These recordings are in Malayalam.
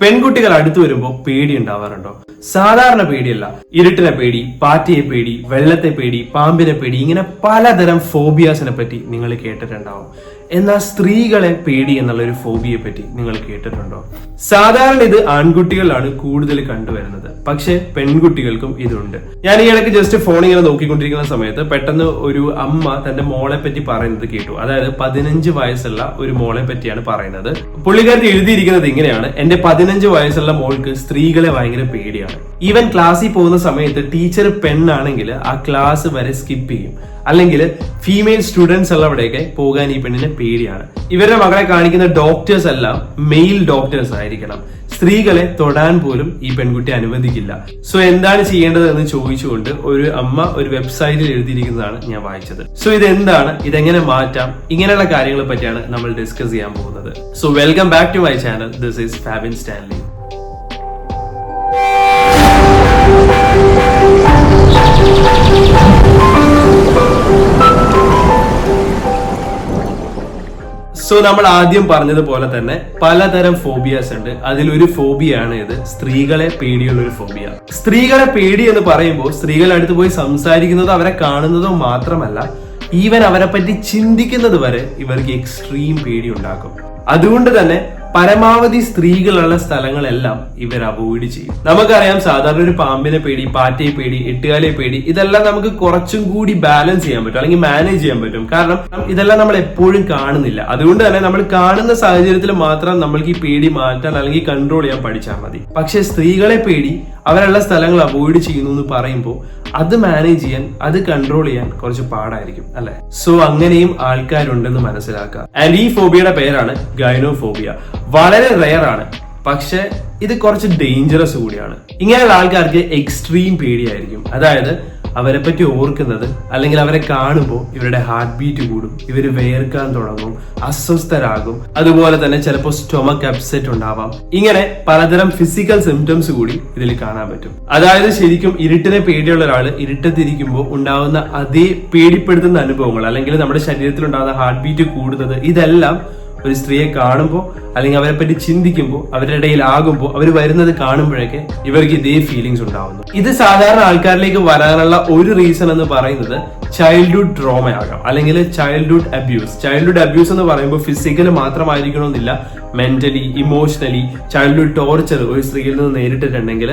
പെൺകുട്ടികൾ അടുത്തു വരുമ്പോൾ പേടി ഉണ്ടാവാറുണ്ടോ? സാധാരണ പേടിയല്ല. ഇരുട്ടിനെ പേടി പാറ്റയെ പേടി വെള്ളത്തെ പേടി പാമ്പിനെ പേടി ഇങ്ങനെ പലതരം ഫോബിയാസിനെ പറ്റി നിങ്ങൾ കേട്ടിട്ടുണ്ടാവും. എന്നാൽ സ്ത്രീകളെ പേടി എന്നുള്ള ഒരു ഫോബിയെ പറ്റി നിങ്ങൾ കേട്ടിട്ടുണ്ടോ? സാധാരണ ഇത് ആൺകുട്ടികളാണ് കൂടുതൽ കണ്ടുവരുന്നത്. പക്ഷെ പെൺകുട്ടികൾക്കും ഇതുണ്ട്. ഞാൻ ഈ ഇടയ്ക്ക് ജസ്റ്റ് ഫോൺ ഇങ്ങനെ നോക്കിക്കൊണ്ടിരിക്കുന്ന സമയത്ത് പെട്ടെന്ന് ഒരു അമ്മ തന്റെ മോളെ പറ്റി പറയുന്നത് കേട്ടു. അതായത് പതിനഞ്ച് വയസ്സുള്ള ഒരു മോളെ പറ്റിയാണ് പറയുന്നത്. പുള്ളിക്കാരത്തി എഴുതിയിരിക്കുന്നത് ഇങ്ങനെയാണ്. എന്റെ പതിനഞ്ച് വയസ്സുള്ള മോൾക്ക് സ്ത്രീകളെ ഭയങ്കര പേടിയാണ്. ഈവൻ ക്ലാസ്സിൽ പോകുന്ന സമയത്ത് ടീച്ചർ പെണ്ണാണെങ്കിൽ ആ ക്ലാസ് വരെ സ്കിപ്പ് ചെയ്യും. അല്ലെങ്കിൽ ഫീമെയിൽ സ്റ്റുഡൻസ് ഉള്ളവിടെയൊക്കെ പോകാൻ ഈ പെണ്ണിന് പേടിയാണ്. ഇവരുടെ മകളെ കാണിക്കുന്ന ഡോക്ടേഴ്സ് എല്ലാം മെയിൽ ഡോക്ടേഴ്സ് ആയിരിക്കണം. സ്ത്രീകളെ തൊടാൻ പോലും ഈ പെൺകുട്ടി അനുവദിക്കില്ല. സോ എന്താണ് ചെയ്യേണ്ടത് എന്ന് ചോദിച്ചുകൊണ്ട് ഒരു അമ്മ ഒരു വെബ്സൈറ്റിൽ എഴുതിയിരിക്കുന്നതാണ് ഞാൻ വായിച്ചത്. സോ ഇതെന്താണ്? ഇതെങ്ങനെ മാറ്റാം? ഇങ്ങനെയുള്ള കാര്യങ്ങളെ പറ്റിയാണ് നമ്മൾ ഡിസ്കസ് ചെയ്യാൻ പോകുന്നത്. So welcome back to my channel this is Fabin Stanley so നമ്മൾ ആദ്യം പറഞ്ഞതുപോലെ തന്നെ പലതരം ഫോബിയാസ് ഉണ്ട്. അതിലൊരു ഫോബിയാണ് ഇത്. സ്ത്രീകളെ പേടിയുള്ള ഒരു ഫോബിയ സ്ത്രീകളെ പേടി എന്ന് പറയുമ്പോൾ സ്ത്രീകളെ അടുത്ത് പോയി സംസാരിക്കുന്നതോ അവരെ കാണുന്നതോ മാത്രമല്ല ഈവൻ അവരെ പറ്റി ചിന്തിക്കുന്നത് വരെ ഇവർക്ക് എക്സ്ട്രീം പേടി ഉണ്ടാക്കും. അതുകൊണ്ട് തന്നെ പരമാവധി സ്ത്രീകളുള്ള സ്ഥലങ്ങളെല്ലാം ഇവർ അവോയ്ഡ് ചെയ്യും. നമുക്കറിയാം സാധാരണ ഒരു പാമ്പിനെ പേടി പാറ്റയെ പേടി എട്ടുകാലെ പേടി ഇതെല്ലാം നമുക്ക് കുറച്ചും കൂടി ബാലൻസ് ചെയ്യാൻ പറ്റും അല്ലെങ്കിൽ മാനേജ് ചെയ്യാൻ പറ്റും. കാരണം ഇതെല്ലാം നമ്മൾ എപ്പോഴും കാണുന്നില്ല. അതുകൊണ്ട് തന്നെ നമ്മൾ കാണുന്ന സാഹചര്യത്തിൽ മാത്രം നമ്മൾക്ക് ഈ പേടി മാറ്റാൻ അല്ലെങ്കിൽ കൺട്രോൾ ചെയ്യാൻ പഠിച്ചാൽ മതി. പക്ഷെ സ്ത്രീകളെ പേടി അവരുള്ള സ്ഥലങ്ങൾ അവോയ്ഡ് ചെയ്യുന്നു എന്ന് പറയുമ്പോൾ അത് മാനേജ് ചെയ്യാൻ അത് കൺട്രോൾ ചെയ്യാൻ കുറച്ച് പാടായിരിക്കും അല്ലെ? സോ അങ്ങനെയും ആൾക്കാരുണ്ടെന്ന് മനസ്സിലാക്കുക. ആൻഡ് ഈ ഫോബിയയുടെ പേരാണ് ഗൈനോഫോബിയ വളരെ റെയർ ആണ്. പക്ഷെ ഇത് കുറച്ച് ഡേഞ്ചറസ് കൂടിയാണ്. ഇങ്ങനെയുള്ള ആൾക്കാർക്ക് എക്സ്ട്രീം പേടിയായിരിക്കും. അതായത് അവരെ പറ്റി ഓർക്കുന്നത് അല്ലെങ്കിൽ അവരെ കാണുമ്പോൾ ഇവരുടെ ഹാർട്ട് ബീറ്റ് കൂടും ഇവർ വേർക്കാൻ തുടങ്ങും അസ്വസ്ഥരാകും. അതുപോലെ തന്നെ ചിലപ്പോൾ സ്റ്റൊമക് അപ്സെറ്റ് ഉണ്ടാവാം. ഇങ്ങനെ പലതരം ഫിസിക്കൽ സിംറ്റംസ് കൂടി ഇതിൽ കാണാൻ പറ്റും. അതായത് ശരിക്കും ഇരുട്ടിനെ പേടിയുള്ള ഒരാൾ ഇരുട്ടത്തിരിക്കുമ്പോൾ ഉണ്ടാവുന്ന അതേ പേടിപ്പെടുത്തുന്ന അനുഭവങ്ങൾ അല്ലെങ്കിൽ നമ്മുടെ ശരീരത്തിൽ ഉണ്ടാകുന്ന ഹാർട്ട് ബീറ്റ് കൂടുന്നത് ഇതെല്ലാം ഒരു സ്ത്രീയെ കാണുമ്പോൾ അല്ലെങ്കിൽ അവരെ പറ്റി ചിന്തിക്കുമ്പോൾ അവരുടെ ഇടയിൽ ആകുമ്പോൾ അവർ വരുന്നത് കാണുമ്പോഴൊക്കെ ഇവർക്ക് ഇതേ ഫീലിങ്സ് ഉണ്ടാവുന്നു. ഇത് സാധാരണ ആൾക്കാരിലേക്ക് വരാനുള്ള ഒരു റീസൺ എന്ന് പറയുന്നത് ചൈൽഡ്ഹുഡ് ട്രോമ ആകാം. അല്ലെങ്കിൽ ചൈൽഡ്ഹുഡ് അബ്യൂസ് ചൈൽഡ്ഹുഡ് അബ്യൂസ് എന്ന് പറയുമ്പോൾ ഫിസിക്കൽ മാത്രമായിരിക്കണമെന്നില്ല. മെന്റലി ഇമോഷണലി ചൈൽഡ്ഹുഡ് ടോർച്ചർ ഒരു സ്ത്രീയിൽ നിന്ന് നേരിട്ടിട്ടുണ്ടെങ്കിൽ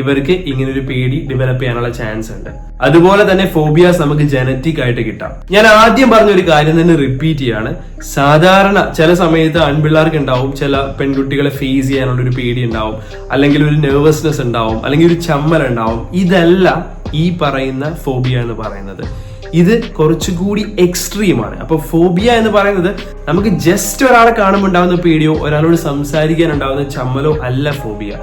ഇവർക്ക് ഇങ്ങനെ ഒരു പേടി ഡെവലപ്പ് ചെയ്യാനുള്ള ചാൻസ് ഉണ്ട്. അതുപോലെ തന്നെ ഫോബിയാസ് നമുക്ക് ജനറ്റിക് ആയിട്ട് കിട്ടാം. ഞാൻ ആദ്യം പറഞ്ഞ ഒരു കാര്യം തന്നെ റിപ്പീറ്റ് ചെയ്യാണ്. സാധാരണ ചില സമയത്ത് ആൺപിള്ളേർക്ക് ഉണ്ടാവും ചില പെൺകുട്ടികളെ ഫേസ് ചെയ്യാനുള്ള ഒരു പേടി ഉണ്ടാവും അല്ലെങ്കിൽ ഒരു നെർവസ്നെസ് ഉണ്ടാവും അല്ലെങ്കിൽ ഒരു ചമ്മൽ ഉണ്ടാവും. ഇതല്ല ഈ പറയുന്ന ഫോബിയ എന്ന് പറയുന്നത്. ഇത് കുറച്ചുകൂടി എക്സ്ട്രീമാണ് അപ്പൊ ഫോബിയ എന്ന് പറയുന്നത് നമുക്ക് ജസ്റ്റ് ഒരാളെ കാണുമ്പോൾ ഉണ്ടാകുന്ന പേടിയോ ഒരാളോട് സംസാരിക്കാൻ ഉണ്ടാകുന്ന ചമ്മലോ അല്ല ഫോബിയ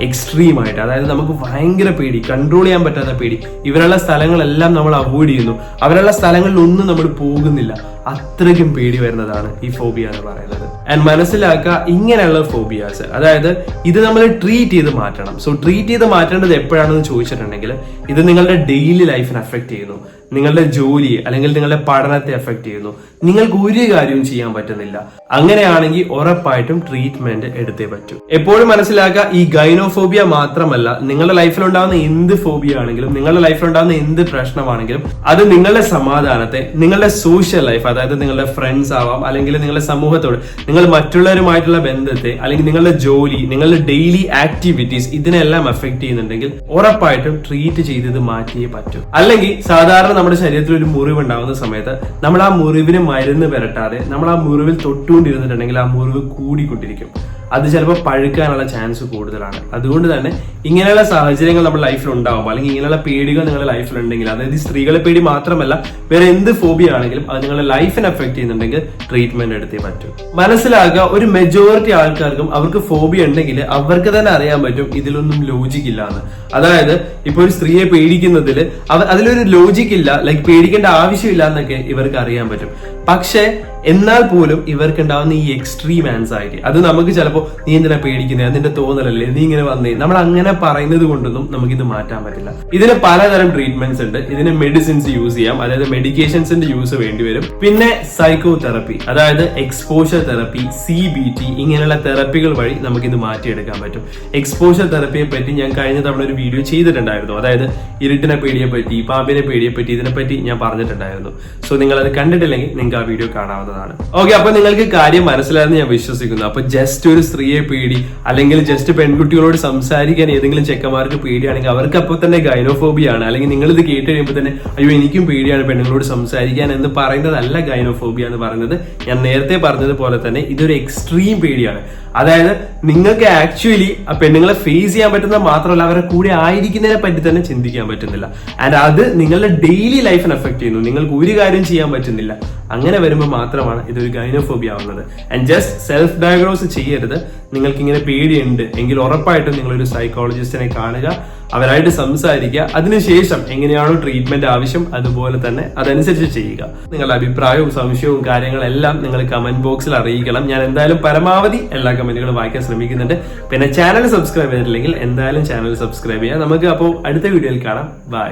എക്സ്ട്രീം ആയിട്ട്. അതായത് നമുക്ക് ഭയങ്കര പേടി കൺട്രോൾ ചെയ്യാൻ പറ്റാത്ത പേടി. ഇവരുള്ള സ്ഥലങ്ങളെല്ലാം നമ്മൾ അവോയ്ഡ് ചെയ്യുന്നു. അവരുള്ള സ്ഥലങ്ങളിലൊന്നും നമ്മൾ പോകുന്നില്ല. അത്രയ്ക്കും പേടി വരുന്നതാണ് ഈ ഫോബിയ എന്ന് പറയുന്നത്. ആൻഡ് മനസ്സിലാക്കുക ഇങ്ങനെയുള്ള ഫോബിയാസ് അതായത് ഇത് നമ്മൾ ട്രീറ്റ് ചെയ്ത് മാറ്റണം. സോ ട്രീറ്റ് ചെയ്ത് മാറ്റേണ്ടത് എപ്പോഴാണെന്ന് ചോദിച്ചിട്ടുണ്ടെങ്കിൽ ഇത് നിങ്ങളുടെ ഡെയിലി ലൈഫിനെ അഫക്റ്റ് ചെയ്യുന്നു. നിങ്ങളുടെ ജോലി അല്ലെങ്കിൽ നിങ്ങളുടെ പഠനത്തെ എഫക്ട് ചെയ്യുന്നു. നിങ്ങൾക്ക് ഒരു കാര്യവും ചെയ്യാൻ പറ്റുന്നില്ല. അങ്ങനെയാണെങ്കിൽ ഉറപ്പായിട്ടും ട്രീറ്റ്മെന്റ് എടുത്തേ പറ്റൂ. എപ്പോഴും മനസ്സിലാക്കുക ഈ ഗൈനോഫോബിയ മാത്രമല്ല നിങ്ങളുടെ ലൈഫിൽ ഉണ്ടാകുന്ന എന്ത് ഫോബിയ ആണെങ്കിലും നിങ്ങളുടെ ലൈഫിൽ ഉണ്ടാകുന്ന എന്ത് പ്രശ്നമാണെങ്കിലും അത് നിങ്ങളുടെ സമാധാനത്തെ നിങ്ങളുടെ സോഷ്യൽ ലൈഫ് അതായത് നിങ്ങളുടെ ഫ്രണ്ട്സ് ആവാം അല്ലെങ്കിൽ നിങ്ങളുടെ സമൂഹത്തോട് നിങ്ങൾ മറ്റുള്ളവരുമായിട്ടുള്ള ബന്ധത്തെ അല്ലെങ്കിൽ നിങ്ങളുടെ ജോലി നിങ്ങളുടെ ഡെയിലി ആക്ടിവിറ്റീസ് ഇതിനെല്ലാം എഫക്ട് ചെയ്യുന്നുണ്ടെങ്കിൽ ഉറപ്പായിട്ടും ട്രീറ്റ് ചെയ്തത് മാറ്റിയേ പറ്റൂ. അല്ലെങ്കിൽ സാധാരണ നമ്മുടെ ശരീരത്തിൽ ഒരു മുറിവ് ഉണ്ടാകുന്ന സമയത്ത് നമ്മൾ ആ മുറിവിന് മരുന്ന് പുരട്ടാതെ നമ്മൾ ആ മുറിവിൽ തൊട്ടുകൊണ്ടിരുന്നിട്ടുണ്ടെങ്കിൽ ആ മുറിവ് കൂടിക്കൊണ്ടിരിക്കും. അത് ചിലപ്പോൾ പഴുക്കാനുള്ള ചാൻസ് കൂടുതലാണ്. അതുകൊണ്ട് തന്നെ ഇങ്ങനെയുള്ള സാഹചര്യങ്ങൾ നമ്മുടെ ലൈഫിൽ ഉണ്ടാവും അല്ലെങ്കിൽ ഇങ്ങനെയുള്ള പേടികൾ നിങ്ങളുടെ ലൈഫിൽ ഉണ്ടെങ്കിൽ അതായത് സ്ത്രീകളെ പേടി മാത്രമല്ല വേറെ എന്ത് ഫോബിയ ആണെങ്കിലും അത് നിങ്ങളുടെ ലൈഫിനെ എഫക്ട് ചെയ്യുന്നുണ്ടെങ്കിൽ ട്രീറ്റ്മെന്റ് എടുത്തേ പറ്റൂ. മനസ്സിലാക്കുക ഒരു മെജോറിറ്റി ആൾക്കാർക്കും അവർക്ക് ഫോബിയ ഉണ്ടെങ്കിൽ അവർക്ക് തന്നെ അറിയാൻ പറ്റും ഇതിലൊന്നും ലോജിക് ഇല്ല എന്ന് അതായത് ഇപ്പൊ ഒരു സ്ത്രീയെ പേടിക്കുന്നതിൽ അവർ അതിലൊരു ലോജിക് ഇല്ല ലൈക്ക് പേടിക്കേണ്ട ആവശ്യമില്ല എന്നൊക്കെ ഇവർക്ക് അറിയാൻ പറ്റും. പക്ഷേ എന്നാൽ പോലും ഇവർക്ക് ഉണ്ടാവുന്ന ഈ എക്സ്ട്രീം ആൻസൈറ്റി അത് നമുക്ക് ചിലപ്പോൾ നീ എന്തിനാ പേടിക്കുന്നത് അതിന്റെ തോന്നലല്ലേ? നീ ഇങ്ങനെ വന്നേ? നമ്മൾ അങ്ങനെ പറയുന്നത് കൊണ്ടൊന്നും നമുക്ക് ഇത് മാറ്റാൻ പറ്റില്ല. ഇതിന് പലതരം ട്രീറ്റ്മെന്റ്സ് ഉണ്ട്. ഇതിന് മെഡിസിൻസ് യൂസ് ചെയ്യാം. അതായത് മെഡിക്കേഷൻസിന്റെ യൂസ് വേണ്ടി വരും. പിന്നെ സൈക്കോ തെറപ്പി അതായത് exposure therapy C B T ഇങ്ങനെയുള്ള തെറപ്പികൾ വഴി നമുക്ക് ഇത് മാറ്റിയെടുക്കാൻ പറ്റും. എക്സ്പോഷർ തെറപ്പിയെ പറ്റി ഞാൻ കഴിഞ്ഞ തവണ ഒരു വീഡിയോ ചെയ്തിട്ടുണ്ടായിരുന്നു. അതായത് ഇരുട്ടിനെ പേടിയെ പറ്റി പാമ്പിനെ പേടിയെ പറ്റി ഇതിനെപ്പറ്റി ഞാൻ പറഞ്ഞിട്ടുണ്ടായിരുന്നു. സോ നിങ്ങൾ അത് കണ്ടിട്ടില്ലെങ്കിൽ നിങ്ങൾക്ക് ആ വീഡിയോ കാണാവുന്നതാണ്. ഓക്കെ അപ്പൊ നിങ്ങൾക്ക് കാര്യം മനസ്സിലായെന്ന് ഞാൻ വിശ്വസിക്കുന്നു. അപ്പൊ ജസ്റ്റ് ഒരു സ്ത്രീയെ പേടി അല്ലെങ്കിൽ ജസ്റ്റ് പെൺകുട്ടികളോട് സംസാരിക്കാൻ ഏതെങ്കിലും ചെക്കന്മാർക്ക് പേടിയാണെങ്കിൽ അവർക്ക് അപ്പോൾ തന്നെ ഗൈനോഫോബിയ ആണ്. അല്ലെങ്കിൽ നിങ്ങൾ ഇത് കേട്ട് കഴിയുമ്പോൾ തന്നെ അയ്യോ എനിക്കും പേടിയാണ് പെണ്ണുങ്ങളോട് സംസാരിക്കാൻ എന്ന് പറയുന്നതല്ല ഗൈനോഫോബിയ എന്ന് പറയുന്നത്. ഞാൻ നേരത്തെ പറഞ്ഞതുപോലെ തന്നെ ഇതൊരു എക്സ്ട്രീം പേടിയാണ്. അതായത് നിങ്ങൾക്ക് ആക്ച്വലി ആ പെണ്ണുങ്ങളെ ഫേസ് ചെയ്യാൻ പറ്റുന്ന മാത്രമല്ല അവരെ കൂടെ ആയിരിക്കുന്നതിനെ പറ്റി തന്നെ ചിന്തിക്കാൻ പറ്റുന്നില്ല. ആൻഡ് അത് നിങ്ങളുടെ ഡെയിലി ലൈഫിനെ എഫക്ട് ചെയ്യുന്നു. നിങ്ങൾക്ക് ഒരു കാര്യം ചെയ്യാൻ പറ്റുന്നില്ല. അങ്ങനെ വരുമ്പോൾ മാത്രമാണ് ഇതൊരു ഗൈനോഫോബിയ ആവുന്നത്. ആൻഡ് ജസ്റ്റ് സെൽഫ് ഡയഗ്നോസ് ചെയ്യരുത്. നിങ്ങൾക്ക് ഇങ്ങനെ പേടിയുണ്ട്. എങ്കിൽ ഉറപ്പായിട്ടും നിങ്ങളൊരു സൈക്കോളജിസ്റ്റിനെ കാണുക. അവരായിട്ട് സംസാരിക്കുക. അതിനുശേഷം എങ്ങനെയാണോ ട്രീറ്റ്മെന്റ് ആവശ്യം അതുപോലെ തന്നെ അതനുസരിച്ച് ചെയ്യുക. നിങ്ങളുടെ അഭിപ്രായവും സംശയവും കാര്യങ്ങളെല്ലാം നിങ്ങൾ കമന്റ് ബോക്സിൽ അറിയിക്കണം. ഞാൻ എന്തായാലും പരമാവധി എല്ലാ കമന്റുകളും വായിക്കാൻ ശ്രമിക്കുന്നുണ്ട്. പിന്നെ ചാനൽ സബ്സ്ക്രൈബ് ചെയ്തിട്ടില്ലെങ്കിൽ എന്തായാലും ചാനൽ സബ്സ്ക്രൈബ് ചെയ്യുക. നമുക്ക് അപ്പോൾ അടുത്ത വീഡിയോയിൽ കാണാം. ബൈ